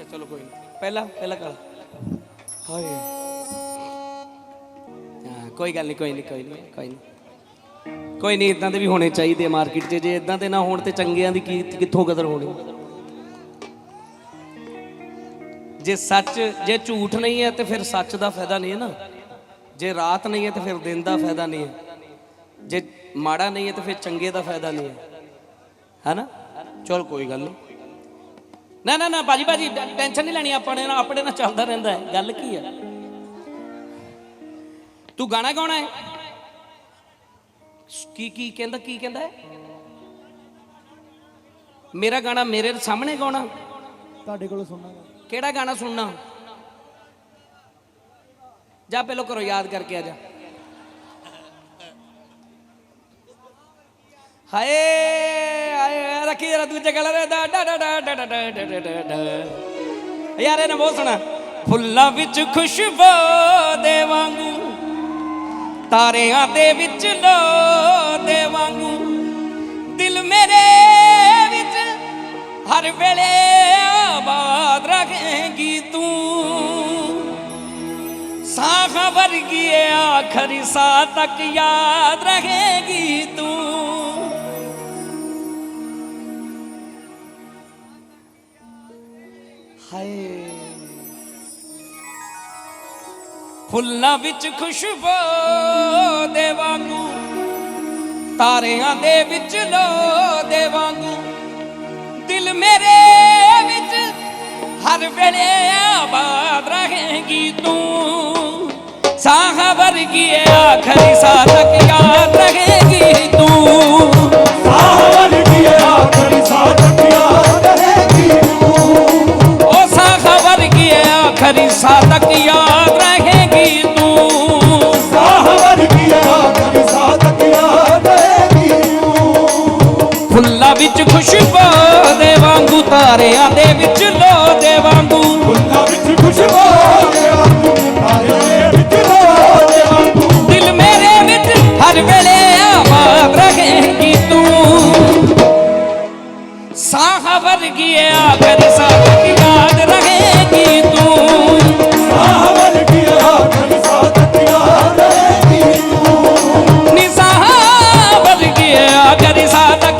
ਅੱਛਾ, ਚਲੋ ਕੋਈ ਨਹੀਂ ਪਹਿਲਾ ਪਹਿਲਾ ਕਾਲਾ। ਹਾਏ। ਹਾਂ, ਕੋਈ ਗੱਲ ਨਹੀਂ ਕੋਈ ਨਹੀਂ ਕੋਈ ਨਹੀਂ ਕੋਈ ਨਹੀਂ ਕੋਈ ਨਹੀਂ ਇਦਾਂ ਦੇ ਵੀ ਹੋਣੇ ਚਾਹੀਦੇ ਮਾਰਕੀਟ 'ਚ। ਜੇ ਇਦਾਂ ਦੇ ਨਾ ਹੋਣ ਤੇ ਚੰਗਿਆਂ ਦੀ ਕੀ, ਕਿੱਥੋਂ ਕਦਰ ਹੋਣੀ? ਜੇ ਸੱਚ, ਜੇ ਝੂਠ ਨਹੀਂ ਹੈ ਤੇ ਫਿਰ ਸੱਚ ਦਾ ਫਾਇਦਾ ਨਹੀਂ ਹੈ ਨਾ। ਜੇ ਰਾਤ ਨਹੀਂ ਹੈ ਤੇ ਫਿਰ ਦਿਨ ਦਾ ਫਾਇਦਾ ਨਹੀਂ ਹੈ। ਜੇ ਮਾੜਾ ਨਹੀਂ ਹੈ ਤੇ ਫਿਰ ਚੰਗੇ ਦਾ ਫਾਇਦਾ ਨਹੀਂ ਹੈ। ਹੈਨਾ ਚਲ ਕੋਈ ਗੱਲ ਨਹੀਂ ਨਾ ਨਾ ਨਾ ਬਾਜੀ ਬਾਜੀ ਟੈਨਸ਼ਨ ਨਹੀਂ ਲੈਣੀ ਆਪਣੇ ਨਾਲ ਆਪਣੇ ਨਾਲ ਚੱਲਦਾ ਰਹਿੰਦਾ ਹੈ। ਗੱਲ ਕੀ ਹੈ? ਤੂੰ ਗਾਣਾ ਗਾਉਣਾ ਹੈ? ਕੀ ਕੀ ਕਹਿੰਦਾ ਕੀ ਕਹਿੰਦਾ ਹੈ? ਮੇਰਾ ਗਾਣਾ ਮੇਰੇ ਸਾਹਮਣੇ ਗਾਉਣਾ? ਤੁਹਾਡੇ ਕੋਲੋਂ ਸੁਣਾਗਾ ਕਿਹੜਾ ਗਾਣਾ ਸੁਣਨਾ? ਜਾ ਪਹਿਲਾਂ ਕਰੋ ਯਾਦ ਕਰਕੇ ਆ ਜਾ। ਹਾਏ ਰੱਖੀ ਜਰਾ ਦੂਜੇ ਕਲਰ ਦਾ ਡਾ ਡਾ ਡਾ ਡਾ ਡਾ ਯਾਰ, ਇਹਨੇ ਬਹੁਤ ਸੋਹਣਾ। ਫੁੱਲਾਂ ਵਿੱਚ ਖੁਸ਼ਬੂ ਦੇ ਵਾਂਗੂ, ਤਾਰਿਆਂ ਦੇ ਵਿੱਚ ਲੋ ਦੇ ਵਾਂਗੂ, ਦਿਲ ਮੇਰੇ ਵਿੱਚ ਹਰ ਵੇਲੇ ਆਬਾਦ ਰੱਖੇਂਗੀ ਤੂੰ। ਸਾਹ ਵਰਗੀ ਆਖਰੀ ਸਾਹ ਤੱਕ ਯਾਦ ਰਹੇ ਫੁੱਲਾਂ ਵਿੱਚ ਖੁਸ਼ਬੂ ਦੇ ਵਾਂਗੂ, ਤਾਰਿਆਂ ਦੇ ਵਿੱਚ ਲੋ ਦੇ ਵਾਂਗੂ। ਦਿਲ ਮੇਰੇ ਵਿੱਚ ਹਰ ਵੇਲੇ ਆਬਾਦ ਰਹੇਗੀ ਤੂੰ। ਸਾਹ ਵਰਗੀ ਆਖਰੀ ਸਾਹ ਤੱਕ ਯਾਦ ਰਹੇਗੀ ਤੂੰ। ਸਾਵਰ ਦੀ ਆਖਰੀ ਸਾਥ ਵਿੱਚ ਲੋ ਦੇ ਵਾਂਗੂ। ਬੁੱਲਾਂ ਵਿੱਚ ਖੁਸ਼ਬੂ ਦੇ ਵਾਂਗੂ ਹਾਰੇ ਵਿੱਚ ਲੋ ਦੇ ਵਾਂਗੂ। ਦਿਲ ਮੇਰੇ ਵਿੱਚ ਹਰ ਵੇਲੇ ਆਵਾਜ਼ ਰਹੇਗੀ ਤੂੰ। ਸਾਹ ਵਰਗੀ ਆਖਰ ਸਾਹ ਕੀ ਯਾਦ ਰਹੇਗੀ ਤੂੰ। ਸਾਹ ਵਰਗੀ ਆਖਰ ਸਾਹ ਤੱਕ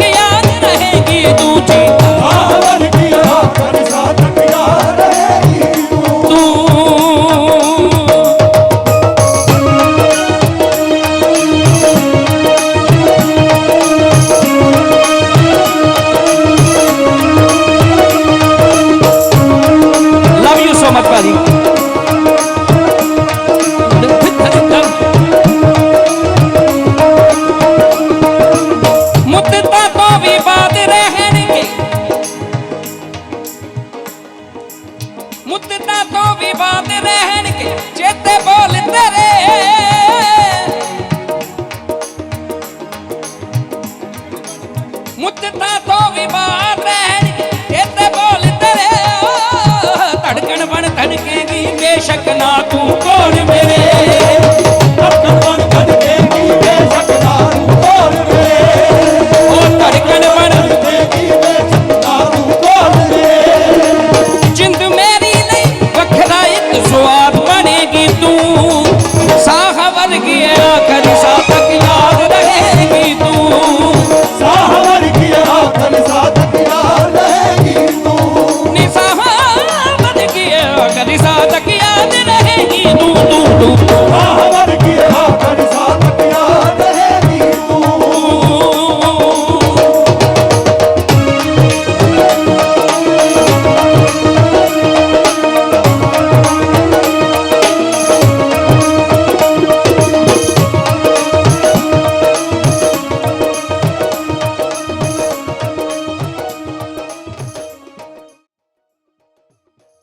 ਮੁੱਦਤਾਂ ਤੋਂ ਵੀ ਬਾਤ ਰਹਿਣਗੇ ਚੇਤੇ ਬੋਲ ਤੇਰੇ। ਮੁੱਦਤਾਂ ਤੋਂ ਵੀ ਬਾਤ ਰਹਿਣਗੇ ਚੇਤੇ ਬੋਲ ਤੇਰੇ। ਧੜਕਣ ਬਣ ਧੜਕੇਗੀ ਬੇਸ਼ੱਕ ਨਾ ਤੂੰ ਕੋਣ